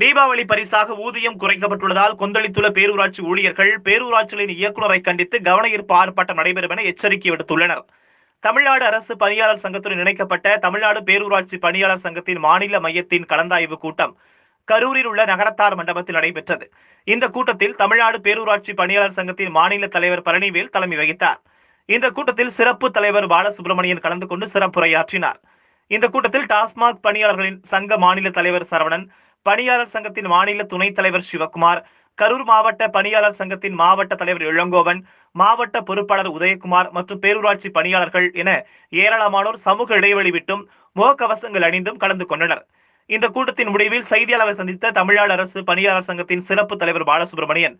தீபாவளி பரிசாக ஊதியம் குறைக்கப்பட்டுள்ளதால் கொந்தளித்துள்ள பேரூராட்சி ஊழியர்கள் பேரூராட்சிகளின் இயக்குநரை கண்டித்து கவன ஈர்ப்பு ஆர்ப்பாட்டம் நடைபெறும் என எச்சரிக்கை விடுத்துள்ளனர். தமிழ்நாடு அரசு பணியாளர் சங்கத்துடன் இணைக்கப்பட்ட தமிழ்நாடு பேரூராட்சி பணியாளர் சங்கத்தின் மாநில மையத்தின் கலந்தாய்வு கூட்டம் கரூரில் உள்ள நகரத்தார் மண்டபத்தில் நடைபெற்றது. இந்த கூட்டத்தில் தமிழ்நாடு பேரூராட்சி பணியாளர் சங்கத்தின் மாநில தலைவர் பழனிவேல் தலைமை வகித்தார். இந்த கூட்டத்தில் சிறப்பு தலைவர் பாலசுப்ரமணியன் கலந்து கொண்டு சிறப்புரையாற்றினார். இந்த கூட்டத்தில் டாஸ்மாக் பணியாளர்களின் சங்க மாநில தலைவர் சரவணன் பணியாளர் சங்கத்தின் மாநில துணைத் தலைவர் சிவகுமார் கரூர் மாவட்ட பணியாளர் சங்கத்தின் மாவட்ட தலைவர் இளங்கோவன் மாவட்ட பொறுப்பாளர் உதயகுமார் மற்றும் பேரூராட்சி பணியாளர்கள் என ஏராளமானோர் சமூக இடைவெளி விட்டும் முகக்கவசங்கள் அணிந்தும் கலந்து கொண்டனர். இந்த கூட்டத்தின் முடிவில் செய்தியாளரை சந்தித்த தமிழ்நாடு அரசு பணியாளர் சங்கத்தின் சிறப்பு தலைவர் பாலசுப்ரமணியன்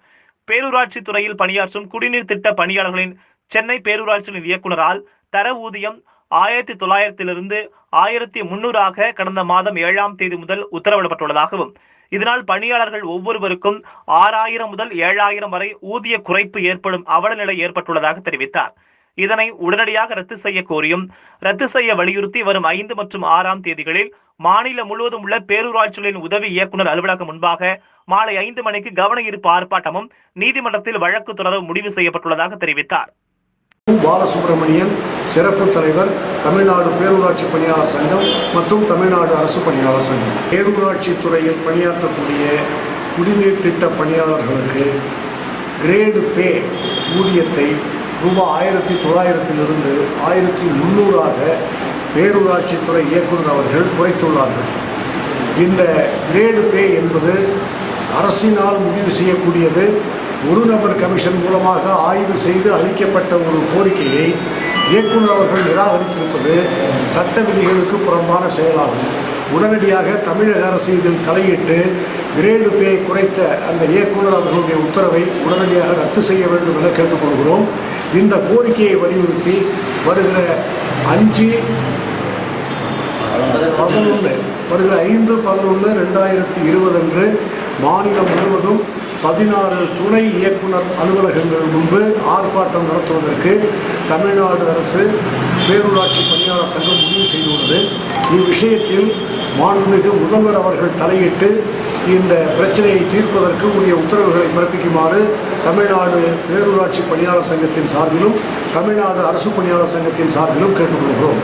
பேரூராட்சி துறையில் பணியாற்றும் குடிநீர் திட்ட பணியாளர்களின் சென்னை பேரூராட்சியின் இயக்குனரால் தர ஊதியம் ஆயிரத்தி தொள்ளாயிரத்திலிருந்து ஆயிரத்தி முன்னூறாக கடந்த மாதம் ஏழாம் தேதி முதல் உத்தரவிடப்பட்டுள்ளதாகவும் இதனால் பணியாளர்கள் ஒவ்வொருவருக்கும் ஆறாயிரம் முதல் ஏழாயிரம் வரை ஊதிய குறைப்பு ஏற்படும் அவலநிலை ஏற்பட்டுள்ளதாக தெரிவித்தார். இதனை உடனடியாக ரத்து செய்ய கோரியும் ரத்து செய்ய வலியுறுத்தி வரும் ஐந்து மற்றும் ஆறாம் தேதிகளில் மாநிலம் முழுவதும் உள்ள பேரூராட்சிகளின் உதவி இயக்குனர் அலுவலகம் முன்பாக மாலை ஐந்து மணிக்கு கவன ஈர்ப்பு ஆர்ப்பாட்டமும் நீதிமன்றத்தில் வழக்கு தொடர முடிவு செய்யப்பட்டுள்ளதாக தெரிவித்தார். பாலசுப்ரமணியன் சிறப்பு தலைவர் தமிழ்நாடு பேரூராட்சி பணியாளர் சங்கம் மற்றும் தமிழ்நாடு அரசு பணியாளர் சங்கம். பேரூராட்சி துறையில் பணியாற்றக்கூடிய குடிநீர் திட்ட பணியாளர்களுக்கு கிரேடு பே ஊதியத்தை ரூபாய் ஆயிரத்தி தொள்ளாயிரத்திலிருந்து ஆயிரத்தி முந்நூறாக பேரூராட்சித்துறை இயக்குநர் அவர்கள் குறைத்துள்ளார்கள். இந்த கிரேடு பே என்பது அரசினால் முடிவு செய்யக்கூடியது ஒரு நபர் கமிஷன் மூலமாக ஆய்வு செய்து அளிக்கப்பட்ட ஒரு கோரிக்கையை இயக்குநர் அவர்கள் நிராகரித்திருப்பது சட்ட விதிகளுக்கு புறம்பான செயலாகும். உடனடியாக தமிழக அரசு இதில் தலையிட்டு கிரேடு பே குறைத்த அந்த இயக்குநர் அவர்களுடைய உத்தரவை உடனடியாக ரத்து செய்ய வேண்டும் என கேட்டுக்கொள்கிறோம். இந்த கோரிக்கையை வலியுறுத்தி வருகிற அஞ்சு பதினொன்று வருகிற ஐந்து பதினொன்று ரெண்டாயிரத்தி இருபது அன்று மாநிலம் முழுவதும் பதினாறு துணை இயக்குனர் அலுவலகங்கள் முன்பு ஆர்ப்பாட்டம் நடத்துவதற்கு தமிழ்நாடு அரசு பேரூராட்சி பணியாளர் சங்கம் முடிவு செய்துள்ளது. இவ்விஷயத்தில் மாண்புமிகு முதல்வர் அவர்கள் தலையிட்டு இந்த பிரச்சனையை தீர்ப்பதற்கு உரிய உத்தரவுகளை பிறப்பிக்குமாறு தமிழ்நாடு பேரூராட்சி பணியாளர் சங்கத்தின் சார்பிலும் தமிழ்நாடு அரசு பணியாளர் சங்கத்தின் சார்பிலும் கேட்டுக்கொள்கிறோம்.